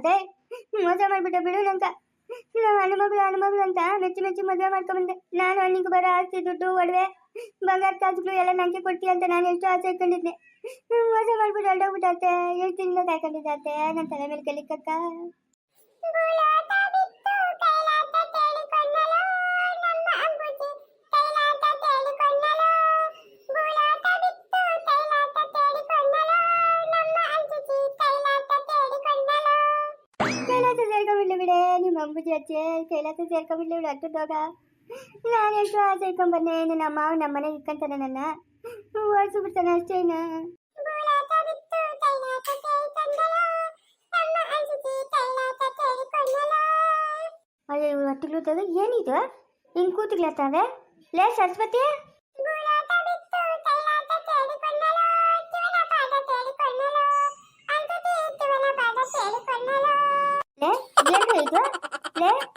ಅದೇ ಮೋಸ ಮಾಡ್ಬಿಟ್ಟೆ ಬಿಡು ನಂತ ನಾವು ಹನುಮಗಳು ಹನುಮಗಳು ಅಂತ ಮೆಚ್ಚಿ ಮೆಚ್ಚಿ ಮದುವೆ ಮಾಡ್ಕೊಂಬಂದೆ ನಾನು ಹಣ್ಣಿಗೆ ಬರೋ ಆಸ್ತಿ, ದುಡ್ಡು, ಒಡವೆ ಬಂಗಾರ ಕಾಸುಗಳು ಎಲ್ಲ ನನಗೆ ಕೊಡ್ತೀಯ ಅಂತ ನಾನು ಎಷ್ಟು ಆಸೆ ಇಟ್ಕೊಂಡಿದ್ದೆ ಮೋಸ ಮಾಡ್ಬಿಟ್ಟು ಹೊರಟೋಗ್ಬಿಟ್ಟತ್ತೆ ಎಷ್ಟು ದಿನದಿಂದ ಕಾಯ್ಕೊಂಡಿದ್ದೆ ಅತ್ತೆ. ನನ್ನ ತಲೆ ಮೇಲೆ ಕಲಿಕಕ್ಕ ಅಂಬುಜಿ ಅಚ್ಚೆ ಕೈಲಾಸ ಸೇರ್ಕೊಂಡ್ಬಿಡ್ಲಿ ಬಿಡು ಅಟ್ಟದೋಗ ನಾನು ಎಷ್ಟು ಆಸೆ ಇಟ್ಕೊಂಡ್ಬನ್ನೆ ನನ್ನ ಅಮ್ಮ ನಮ್ಮ ಮನೆಗೆ ಇಕ್ಕಂತಾನೆ ನನ್ನ. ಓಡಿಸ್ಬಿಡ್ತಾನೆ ಅಷ್ಟೇನ ಅಯ್ಯೋ ಹೊಟ್ಟಿಗ್ಲೂತದ ಏನಿದು? ಹಿಂಗೆ ಕೂತಿಗ್ಲತ್ತಾವೆ ಲೇ, ಸರಸ್ವತಿ!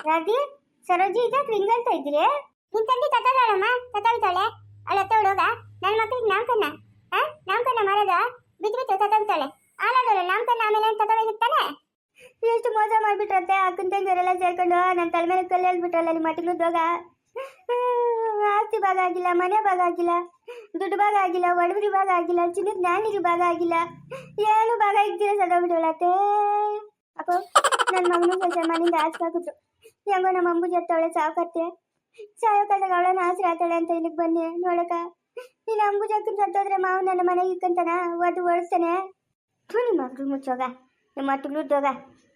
ರಾಧಿ ಸರೋಜಿ ಇದೆ ಅಂತ ಇದ್ದೀರಿ? ನಿನ್ ತಂದೆ ತತ್ತಾಳಮ್ಮ ತತ್ತಾಳ್ತಾಳೆ ಅವಳ ಹತ್ತ ಹುಡುಗ ನನ್ನ ಮಕ್ಕಳಿಗೆ ನಾಮಕನ್ನ ಹಾ ನಾಮಕನ್ನ ಮಾಡೋದ ಬಿದ್ರೆ ಬಿಟ್ಟು ತತ್ತಾಳ್ತಾಳೆ ಆಲಾದಲ್ಲ ನಾಮಕನ್ನ ಆಮೇಲೆ ತತ್ತಾಳಿರ್ತಾನೆ ಎಷ್ಟು ಮೋಸ ಮಾಡ್ಬಿಟ್ರಂತೆ ಅಕ್ಕನ ತಂಗಿಯವರೆಲ್ಲ ಸೇರ್ಕೊಂಡು ನನ್ನ ತಲೆ ಮೇಲೆ ಕಲ್ಲು ಹೇಳ್ಬಿಟ್ರಲ್ಲ ನಿಮ್ಮ ಮಟ್ಟಿಗೆ ಆಸ್ತಿ ಭಾಗ ಆಗಿಲ್ಲ, ಮನೆ ಭಾಗ ಆಗಿಲ್ಲ, ದುಡ್ಡು ಭಾಗ ಆಗಿಲ್ಲ, ಒಡವರಿ ಭಾಗ ಆಗಿಲ್ಲ, ಚಿನ್ನದ ನಾಣಿಗೆ ಭಾಗ ಆಗಿಲ್ಲ. ಏನು ಭಾಗ ಇದ್ದೀರ ಸದೋಗ್ಬಿಟ್ಟವಳತ್ತೆ ಅಪ್ಪ ನನ್ನ ಮಗನ ಸ್ವಲ್ಪ ಮನೆಯಿಂದ ಆಸೆ ಹಾಕಿದ್ರು. ಹೆಂಗೋ ನಮ್ಮ ಅಂಬು ಜತ್ತವಳೆ ಸಾಕತ್ತೆ ಸಾಯೋಕಾಲದಾಗ ಅವಳನ್ನ ಆಸರೆ ಆತಾಳೆ ಅಂತ ಇಲ್ಲಿಗೆ ಬನ್ನಿ, ನೋಡಕ. ನೀನು ಅಂಬು ಜಕ್ಕನ್ ಸತ್ತೋದ್ರೆ ಮಾವು ನನ್ನ ಮನೆಗೆ ಇಕ್ಕಂತಾನ? ಒದ್ದು ಓಡಿಸ್ತಾನೆ ಥು, ನಿಮ್ಮ ಮಕ್ಳು ಮುಚ್ಚೋಗ, ನಿಮ್ಮ ಮಟ್ಲುದ್ದೋಗ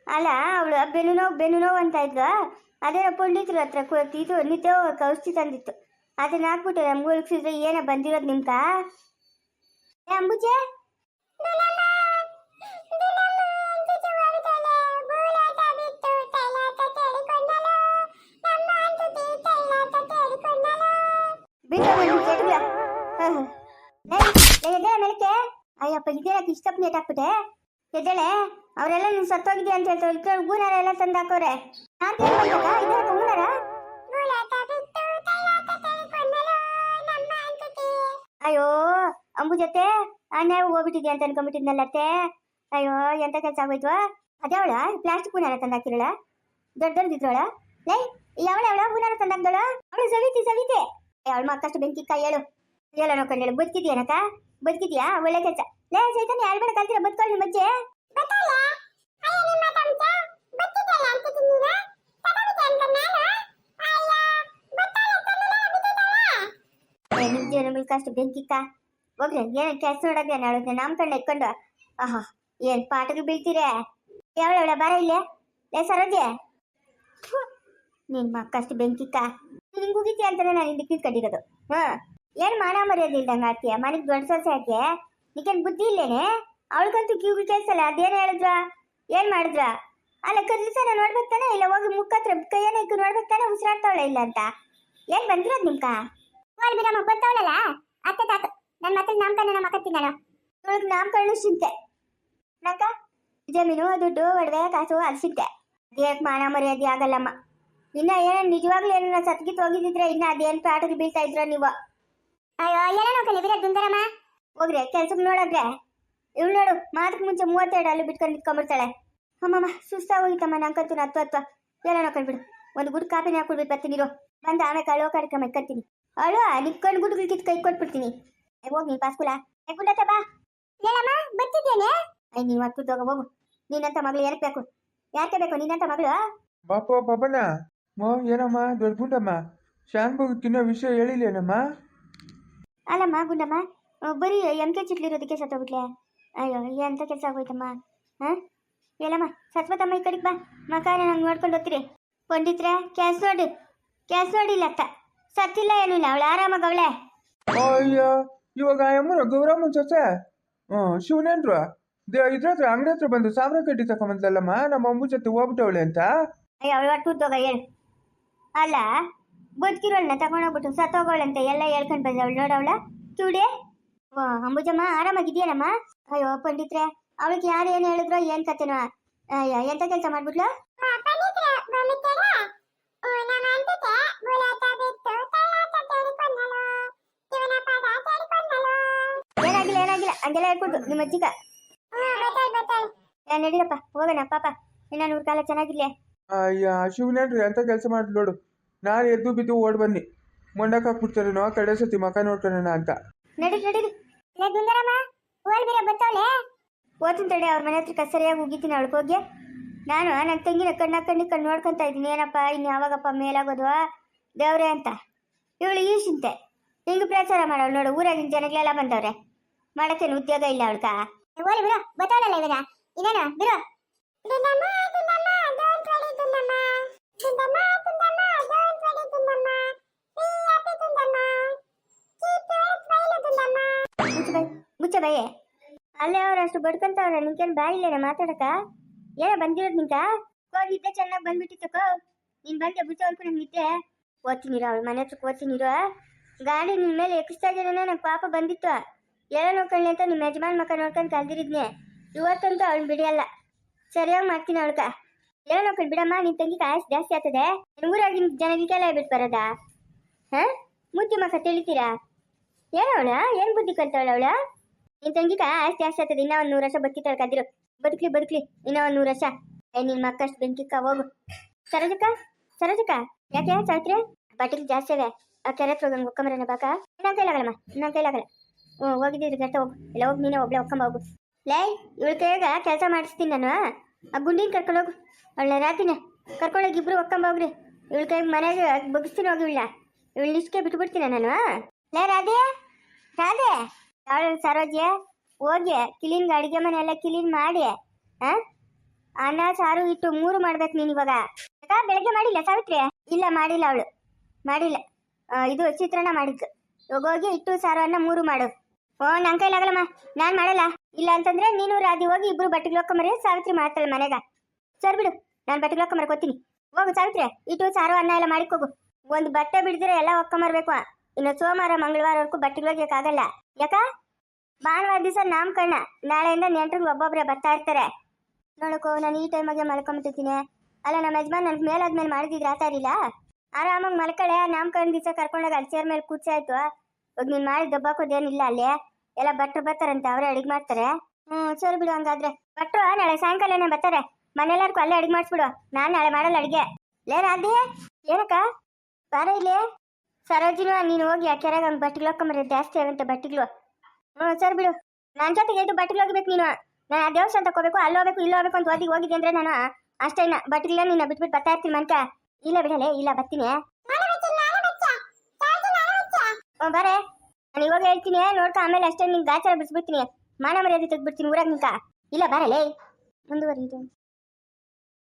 ಅಲ್ಲ, ಅವಳು ಬೆನ್ನು ನೋವು ಬೆನ್ನು ನೋವು ಅಂತ ಇದ್ಲು. ಅದೇನೋ ಪಂಡಿತರ ಹತ್ರ ಇದು ನಿತ್ಯ ಔಷಧಿ ತಂದಿತ್ತು. ಅದನ್ನ ಹಾಕ್ಬಿಟ್ಟು ನಮ್ಗೆ ಉಳಿಸಿದ್ರೆ ಏನೋ ಬಂದಿರೋದು ನಿಮ್ಗ? ಅಂಬುಜೆ? ಅಯ್ಯಪ್ಪ ಇದೇನಕ್ಕೆ ಇಷ್ಟಪ್ಪ ನೇಟ್ ಹಾಕ್ಬಿಟ್ಟೆ ಎದ್ದೇಳೆ, ಅವರೆಲ್ಲ ನೀನು ಸತ್ತೋಗಿದ್ಯಾ ಅಂತ ಹೇಳ್ತಾರೆ ಇಟ್ಕೊಂಡು ಗೂನಾರ ಎಲ್ಲ ತಂದು ಹಾಕೋರೆ ನಾನು ಇದೇನಕ್ಕೆ ಗೂನಾರ ಅಯ್ಯೋ, ಅಂಬು ಜೊತೆ ಅನ್ಯಾಯ ಹೋಗ್ಬಿಟ್ಟಿದ್ಯಾ ಅಂತ ಅನ್ಕೊಂಡ್ಬಿಟ್ಟಿದ್ನಲ್ಲತ್ತೆ ಅಯ್ಯೋ, ಎಂತ ಕೆಲಸ ಆಗೋಯ್ತು ಅದೇ ಅವಳ ಪ್ಲಾಸ್ಟಿಕ್ ಹೂನಾರ ತಂದು ಹಾಕಿರಳ ದೊಡ್ಡ ದೊಡ್ಡದಿದ್ರೊಳ ಲೈ ಯಾವಳ ಅವಳ ಹೂನಾರ ತಂದು ಅವಳು ಸವಿತಿ, ಸವಿತೆ. ಅವಳ ಮಕ್ಕಷ್ಟು ಬೆಂಕಿ ಕೈ, ಹೇಳು. ಹೇಳೋ ನೋಡ್ಕೊಂಡು ಹೇಳು ಬದುಕಿದ್ಯಾನಕ ಬದುಕಿದ್ಯಾ? ಒಳ್ಳೆ ಕೆಲಸ. ಲೇ ಚೈತನ್ಯ ಹೇಳ್ಬೇಡ ಕಲ್ತಿರ ಬದುಕೊಳ್ಳಿ ನಿಮ್ಮ ಅಜ್ಜೆ ಅಷ್ಟು ಬೆಂಕಿಕ್ಕ? ಹೋಗ್ರಿ ಏನ್ ಕೆಲಸ ನೋಡಕ್ಕೆ ನಾಳೆ ಕಣ್ಣ ಇಟ್ಕೊಂಡು ಆಹಾ ಏನ್ ಪಾಠಗಳು ಬೀಳ್ತೀರೇ? ಯಾವಳ ಬರ ಇಲ್ಲೇ? ಲೇ ಸರೋಜೆ. ನಿನ್ ಮಕ್ಕಷ್ಟು ಬೆಂಕಿಕ್ಕ. ಹಿಂಗ್ ಹೋಗಿದ್ಯಾ ಅಂತಾನೆ ನಾನು ಹಿಂದಕ್ಕೆ ನಿಂತ್ಕೊಂಡಿರೋದು. ಹಾ. ಏನ್ ಮಾನ ಮರ್ಯಾದೆ ಇಲ್ದಂಗ ಆಡ್ತೀಯ? ಮನೆಗೆ ದೊಡ್ಡ ಸೊಸೆ ಆಕೆ ನಿಕೇನ್ ಬುದ್ಧಿ ಇಲ್ಲೇನೆ? ಅವಳಿಗಂತೂ ಕಿವಿಗೆ ಕೇಳಿಸಲ್ಲ? ಅದೇನ್ ಹೇಳಿದ್ರ? ಏನ್ ಮಾಡಿದ್ರ? ಅಲ್ಲ ಕದ್ಲಿಸನ ನೋಡ್ಬೇಕು ತಾನೆ? ಇಲ್ಲ ಹೋಗಿ ಮುಖತ್ರ ಕೈಯನ್ನ ಇಕ್ಕು ನೋಡ್ಬೇಕು ತಾನೆ? ಉಸಿರಾಡ್ತಾವಳ ಇಲ್ಲ ಅಂತ? ಏನ್ ಬಂದಿರೋದು ನಿಮ್ಕ? ಹೋಲ್ ಬಿಡಮ್ಮ ಬರ್ತಾವಳಲ್ಲ ಅತ್ತೆ ತಾತ ನನ್ನ ಮಕ್ಕಳಿಗೆ ತಾನೆ ನಮ್ಮ ಅಕ್ಕ ನಾನು ಇವಳಿಗೆ ನಾಮಕರಣ ಚಿಂತೆ ನಂಕ ಜಮೀನು ದುಡ್ಡು ಒಡವೆ ಕಾಸು ಅದು ಸಿಕ್ತೆ ಅದೇಕ್ ಮಾನ ಮರ್ಯಾದೆ ಆಗಲ್ಲಮ್ಮ? ಇನ್ನ ಏನ ನಿಜವಾಗ್ಲೂ ಏನ ಸತ್ಗಿತ್ ಹೋಗಿದ್ದಿದ್ರೆ ಇನ್ನ ಅದೇನ್ ಪಾಠಕ್ಕೆ ಬೀಳ್ತಾ ಇದ್ರ ನೀವು? ಅಯ್ಯೋ ಎಲ್ಲ ನೋಕಲಿ ಬಿಡ ದುಂದರಮ್ಮ ಹೋಗ್ರಿ ಕೆಲ್ಸಕ್ಕೆ ನೋಡೋದ್ರೆ ಇವ್ ನೋಡು ಮಾತಕ್ಕೆ ಮುಂಚೆ ಮೂವತ್ತೆರಡು ಅಲ್ಲಿ ಬಿಟ್ಕೊಂಡು ನಿಂತ್ಕೊಂಡ್ಬಿಡ್ತಾಳೆ. ಅಮ್ಮಮ್ಮ ಸುಸ್ತಾಗಿ ಹೋಗಿತ್ತಮ್ಮ ನಂಗಂತೂ ಹತ್ತು ಹತ್ತು. ಎಲ್ಲ ನೋಡ್ಕೊಂಡ್ಬಿಡು ಒಂದು ಗುಡ್ ಕಾಪಿನ ಹಾಕ್ಬಿಡ್ಬಿಟ್ಟು ಬರ್ತೀನಿ ಇರು. ಬಂದು ಆಮೇಲೆ ಕಳೋ ಕಾರ್ಯಕ್ರಮ ಕತ್ತೀನಿ ಅಳು ನಿಂತ್ಕೊಂಡು ಗುಡ್ಗಳು ಕಿತ್ ಕೈ ಕೊಟ್ಬಿಡ್ತೀನಿ ಏ ಹೋಗಿ ನೀ ಪಾಸ್ಕೂಲ? ಏ ಗುಡ್ಡತ್ತ ಬಾ. ಹೇಳಮ್ಮ ಬರ್ತಿದ್ದೇನೆ? ಐ ನೀನು ಮತ್ತೆ ಹೋಗ ಹೋಗು. ನೀನಂತ ಮಗಳು ಏನಕ್ಕೆ ಬೇಕು? ಯಾಕೆ ಬೇಕು ನೀನಂತ ಮಗಳು? ಬಾಪ ಬಾಬಣ್ಣ ಮೋ ಏನಮ್ಮ ದೊಡ್ಡ ಗುಂಡಮ್ಮ. ಶಾನ್ಭೋಗ್ ತಿನ್ನೋ ವಿಷಯ ಹೇಳಿಲ್ಲೇನಮ್ಮ? ಅಲ್ಲಮ್ಮ ಗುಂಡಮ್ಮ ಬರೀ ಎಂ ಕೆ ಚಿಟ್ಲಿರೋದಕ್ಕೆ ಸತ್ತೋಗ್ಬಿಟ್ಲೆ? ಅಯ್ಯೋ ಎಂತ ಕೆಲಸ ಆಗೋಯ್ತಮ್ಮ ಹಾಂ? ಎಲ್ಲಮ್ಮ ಸತ್ವತಮ್ಮ ಈ ಕಡೆಗೆ ಬಾ ಮಕಾರ ನಂಗೆ ನೋಡ್ಕೊಂಡು ಹೋಗ್ತೀರಿ. ಪಂಡಿತ್ರೆ ಕ್ಯಾಸ್ ನೋಡಿ ಕ್ಯಾಸ್ ನೋಡಿಲ್ಲ ಅತ್ತ. ಸತ್ತಿಲ್ಲ ಏನೂ ಇಲ್ಲ ಅವಳು ಆರಾಮಾಗ ಅವಳೆ. ಅಯ್ಯ ಇವಾಗ ಯಮ್ಮನ ಗೌರಮ್ಮನ ಸೊಸೆ? ಹ್ಞೂ ಶಿವನೇನ್ರು ದೇ ಇದ್ರ ಹತ್ರ ಅಂಗಡಿ ಹತ್ರ ಬಂದು ಸಾವಿರ ಕಡ್ಡಿ ತಗೊಂಬಂದಲ್ಲಮ್ಮ ನಮ್ಮ ಅಮ್ಮ ಜೊತೆ ಹೋಗ್ಬಿಟ್ಟವಳೆ ಅಂತ? ಅಯ್ಯೋ ಅವಳು ಒಟ್ಟು ಏನ್ ಹೇಳು. ಅಲ್ಲ ಬದುಕಿರೋಳನ್ನ ತಗೊಂಡೋಗ್ಬಿಟ್ಟು ಸತ್ತೋಗೋಳಂತೆ ಎಲ್ಲ ಹೇಳ್ಕೊಂಡು ಬಂದವಳು. ನೋಡವಳ ಚೂಡೆ. ಓ ಅಂಬುಜಮ್ಮ ಆರಾಮಾಗಿದೆಯೇನಮ್ಮ ಅಯ್ಯೋ ಪಂಡಿತ್ರೆ ಅವಳಿಗೆ ಯಾರು ಏನು ಹೇಳಿದ್ರು ಏನು ಕತೆನೋ. ಅಯ್ಯೋ ಎಂತ ಕೆಲಸ ಮಾಡ್ಬಿಟ್ಲು? ಏನಾಗಿಲ್ಲ ಏನಾಗಿಲ್ಲ ಹಂಗೆಲ್ಲ ಹೇಳ್ಕೊಟ್ಟು ನಿಮ್ಮ ಅಜ್ಜಿಗ. ನಡೀರಪ್ಪ ಹೋಗೋಣ ಪಾಪ. ಇನ್ನ ನೂರು ಕಾಲ ಚೆನ್ನಾಗಿರ್ಲಿ. ಅಯ್ಯ ಶಿವನೇನ್ರಿ ಅಂತ ಕೆಲಸ ಮಾಡ್ಲಿ ನೋಡು. ನಾನು ಎದ್ದು ಬಿದ್ದು ಓಡ್ ಬನ್ನಿ. ಮಂಡಕ್ ಹಾಕ್ಬಿಡ್ತಾರೇನೋ ಕಡೆ ಸತಿ ಮಕ ನೋಡ್ಕೊಳ್ಳೋಣ ಅಂತ. ನಡಿ ನಡೀರಿ ಲೇ ಗುಂದರಮ್ಮ ಓಲ್ ಬಿರ ಓದ್ತೀನಿ ತಡೆ ಅವ್ರ ಮನೆ ಹತ್ರ ಸರಿಯಾಗಿ ಉಗಿತೀನಿ ಅವಳಿಗೆ ನಾನು ನನ್ನ ತಂಗಿನ ಕಣ್ಣ ಕಣ್ಣಿ ಕಣ್ಣು ನೋಡ್ಕೊಂತ ಇದ್ದೀನಿ. ಏನಪ್ಪ ಇನ್ನು ಯಾವಾಗಪ್ಪ ಮೇಲಾಗೋದು? ದೇವ್ರೆ ಅಂತ. ಇವಳು ಈ ಚಿಂತೆ. ಹಿಂಗೆ ಪ್ರಚಾರ ಮಾಡೋಳು ನೋಡು ಊರಾಗಿನ ಜನಗಳೆಲ್ಲ ಬಂದವ್ರೆ. ಮಾಡಕ್ಕೇನು ಉದ್ಯೋಗ ಇಲ್ಲ ಅವಳ್ಕ. ಓಲಿ ಬಿಡು ಬತ್ತಾಳಲ್ಲ ಇವಾಗ? ಇದೇನು? ಬಿಡು. ಮುಚ್ಚ ಮುಚ್ಚ ಅಲ್ಲೇ ಅವ್ರು ಅಷ್ಟು ಬಡ್ಕೊಂತವ್ರ, ನಿನ್ಕೇನು ಬಾಯಿಲ್ಲೇನ ಮಾತಾಡಕ ಏನೋ ಬಂದಿರೋದು ನಿಂಕ ನಿದ್ದೆ ಚೆನ್ನಾಗಿ ಬಂದ್ಬಿಟ್ಟಿತ್ತಕ ನೀನು ಬಂದೆ ಬುಚ್ಚ ಹೊಲ್ಕೊಂಡು ನಿದ್ದೆ. ಓದ್ತೀನಿರೋ, ಅವಳು ಮನೆ ಹತ್ರಕ್ಕೆ ಓದ್ತೀನಿರೋ? ಗಾಡಿ ನಿನ್ನ ಮೇಲೆ ಎಕ್ಸ್ಟ್ರಾ ಇದೀರೇನೋ ನಂಗೆ ಪಾಪ ಬಂದಿತ್ತು. ಎಲ್ಲ ನೋಡ್ಕೊಳ್ಳಿ ಅಂತ ನಿಮ್ಮ ಯಜಮಾನ್ ಮಕ್ಕ ನೋಡ್ಕೊಂಡು ಕಲ್ದಿರಿದ್ನೆ ಇವತ್ತಂತೂ ಅವಳು ಬಿಡಿಯಲ್ಲ. ಸರಿಯಾಗಿ ಮಾಡ್ತೀನಿ ಅವಳ್ಕ. ಎಲ್ಲ ನೋಡ್ಕೊಂಡು ಬಿಡಮ್ಮ, ನಿನ್ ತಂಗಿ ಕಾಯಸ್ ಜಾಸ್ತಿ ಆಗ್ತದೆ. ಊರಾಗಿನ ಜನಗಳಿಗೆಲ್ಲ ಬಿಟ್ಟು ಬರೋದಾ? ಹಾಂ? ಮುದ್ದೆ ಮಕ್ಕ ತಿಳಿತೀರಾ? ಏನವಳ ಏನ್ ಬುದ್ಧಿ ಕಲ್ತವಳ ಅವಳ? ನಿನ್ ತಂಗಿಕ ಆಸ್ತಿ ಆಸ್ತಿ ಆಗ್ತದೆ. ಇನ್ನ ಒಂದ್ ನೂರು ವರ್ಷ ಬದುಕಿತಾಳ ಕದಿರು ಬದುಕ್ಲಿ ಬದುಕ್ಲಿ. ಇನ್ನ ಒಂದ್ ನೂರು ವರ್ಷ. ಏ, ನಿನ್ ಮಕ್ಕಷ್ಟು ಬೆಂಕಿಕ್ಕ ಹೋಗು. ಸರೋಜಕ್ಕ? ಸರೋಜಕ್ಕ? ಯಾಕೆ ಸಾವಿತ್ರಿ? ಬಟ್ಟಿಗೆ ಜಾಸ್ತಿ ಆ ಕೆರೆ ಹತ್ರ ಹೋಗಂಗ್ ಒಕ್ಕಂಬರನ ಬಾಕ. ನನ್ನ ಕೈಲಾಗಲ್ಲಮ್ಮ ನನ್ನ ಕೈಲಾಗಲ್ಲ ಹ್ಞೂ ಹೋಗಿದ್ದೀರಿ ಗಟ್ಟ ಹೋಗು. ಇಲ್ಲ ಹೋಗಿ, ನೀನೇ ಒಬ್ಳೆ ಒಕ್ಕಂಬ ಹೋಗು. ಲೈ, ಇವಳ ಕೈಯಾಗ ಕೆಲಸ ಮಾಡಿಸ್ತೀನಿ ನಾನು. ಆ ಗುಂಡಿನ ಕರ್ಕೊಂಡು ಹೋಗು. ಅವಳನ್ನ ರಾತಿನ ಕರ್ಕೊಂಡೋಗಿ ಇಬ್ರು ಒಕ್ಕಂಬ ಹೋಗ್ರಿ. ಇವಳ ಕೈಗೆ ಮನೆಗೆ ಬಗ್ಸ್ತೀನಿ ಹೋಗಿ ಇವಳ ಇವಳು ನಿಷ್ಕೆ ಬಿಟ್ಬಿಡ್ತೀನ ನಾನು ಲೇ, ರಾಧೆ. ರಾಧೆ. ಯಾವ್ದು ಸರೋಜೆ ಹೋಗಿ ಕ್ಲೀನ್ ಅಡಿಗೆ ಮನೆ ಎಲ್ಲ ಕ್ಲೀನ್ ಮಾಡಿ, ಆ? ಅನ್ನ, ಸಾರು ಇಟ್ಟು ಮೂರು ಮಾಡ್ಬೇಕು ನೀನು ಇವಾಗ. ಯಾಕ? ಬೆಳಗ್ಗೆ ಮಾಡಿಲ್ಲ ಸಾವಿತ್ರಿ? ಇಲ್ಲ, ಮಾಡಿಲ್ಲ ಅವಳು. ಮಾಡಿಲ್ಲ. ಇದು ಚಿತ್ರಾನ್ನ ಮಾಡಿದ್ದು. ಹೋಗಿ ಇಟ್ಟು ಸಾರು, ಅನ್ನ ಮೂರು ಮಾಡು. ಓ ನನ್ನ ಕೈಲಾಗಲ್ಲಮ್ಮ ನಾನು ಮಾಡಲ್ಲ. ಇಲ್ಲ ಅಂತಂದ್ರೆ ನೀನು, ರಾಧಿ ಹೋಗಿ ಇಬ್ರು ಬಟ್ಟೆಗಳು ಹಾಕೊಂಬರಿ ಸಾವಿತ್ರಿ ಮಾಡ್ತಾಳೆ ಮನೆಗ. ಸರ್ ಬಿಡು, ನಾನು ಬಟ್ಟೆಗಳು ಹಾಕೊಂಬರಕ್ ಹೋಗ್ತೀನಿ ಹೋಗು ಸಾವಿತ್ರಿ ಇಟ್ಟು ಸಾರು, ಅನ್ನ ಎಲ್ಲ ಮಾಡಿಕೋಗು ಒಂದು ಬಟ್ಟೆ ಬಿಡಿದ್ರೆ ಎಲ್ಲ ಒಕ್ಕಂಬರ್ಬೇಕು. ಇನ್ನು ಸೋಮವಾರ, ಮಂಗಳವಾರವರೆಗೂ ಬಟ್ಟೆಗಳು ಆಗಲ್ಲ ಯಾಕ? ಭಾನುವಾರ ದಿವಸ ನಾಮಕರಣ. ನಾಳೆಯಿಂದ ನೆಂಟ್ರಿಗೆ ಒಬ್ಬೊಬ್ರೆ ಬರ್ತಾ ಇರ್ತಾರೆ. ನೋಡಕೋ ನಾನು ಈ ಟೈಮಾಗೆ ಮಲ್ಕೊಂಬಿಟ್ಟಿರ್ತೀನಿ. ಅಲ್ಲ, ನಮ್ಮ ಯಜಮಾನ್ ನನ್ಗೆ ಮೇಲಾದ್ಮೇಲೆ ಮಾಡಿದಿದ್ರೆ ಆತ ಇರಲಿಲ್ಲ ಆರಾಮಾಗಿ ಮಲ್ಕಳೆ, ನಾಮಕರಣ ದಿವಸ ಕರ್ಕೊಂಡಾಗ ಅಲ್ಲಿ ಚೇರ್ ಮೇಲೆ ಕೂರ್ಸಾಯ್ತು ಇವಾಗ ನೀನು ಮಾಡಿ ದಬ್ಬಾಕೋದೇನಿಲ್ಲ ಅಲ್ಲಿ. ಎಲ್ಲ ಭಟ್ರು ಬರ್ತಾರಂತೆ, ಅವರೇ ಅಡಿಗೆ ಮಾಡ್ತಾರೆ. ಹ್ಞೂ ಸರಿ ಬಿಡು ಹಂಗಾದ್ರೆ. ಭಟ್ರು, ನಾಳೆ ಸಾಯಂಕಾಲನೇ ಬರ್ತಾರೆ. ಮನೆಯೆಲ್ಲರಿಗೂ ಅಲ್ಲೇ ಅಡಿಗೆ ಮಾಡಿಸ್ಬಿಡು. ನಾನು ನಾಳೆ ಮಾಡಲ್ಲ ಅಡಿಗೆ. ಲೇ ರಾಧೆ, ಏನಕ್ಕ? ಬಾರ ಇಲ್ಲಿ. ಸರೋಜಿನ, ನೀನು ಹೋಗಿ ಆ ಕೆರೆಗೆ ಹಂಗೆ ಬಟ್ಟೆಗಳು ಹಾಕೊಂಬರ ಜಾಸ್ತಿ ಆಗುತ್ತೆ ಬಟ್ಟೆಗಳು. ಹ್ಞೂ ಸರ್ ಬಿಡು. ನನ್ನ ಜೊತೆಗೆ ಇದು ಬಟ್ಟೆಗಳು ಹೋಗ್ಬೇಕು ನೀನು. ನಾನು ಆ ದೇವಸ್ಥಾನ ತಗೋಬೇಕು ಅಲ್ಲಿ ಹೋಗ್ಬೇಕು, ಇಲ್ಲಿ ಹೋಗ್ಬೇಕು ಅಂತ ಓದಿ ಹೋಗಿದ್ದೆ ಅಂದ್ರೆ ನಾನು ಅಷ್ಟೇನ ಬಟ್ಟೆಗಳ ನಿನ್ನ ಬಿಟ್ಬಿಟ್ಟು ಬರ್ತಾ ಇರ್ತೀನಿ ಮನ್ಕ. ಇಲ್ಲ ಬಿಡಲೆ ಇಲ್ಲ, ಬರ್ತೀನಿ. ಹ್ಞೂ ಬಾರೆ. ನಾನು ಇವಾಗ ಹೇಳ್ತೀನಿ, ನೋಡ್ಕೊ, ಆಮೇಲೆ ಅಷ್ಟೇ ನಿಂಗೆ ಗಾಚಾರ ಬಿಡಿಸ್ಬಿಡ್ತೀನಿ. ಮಾನ ಮರ್ಯಾದೆ ತೆಗ್ದ್ಬಿಡ್ತೀನಿ ಊರಾಗ ನಿಂಕ. ಇಲ್ಲ ಬರಲೇ ಮುಂದುವರಿದು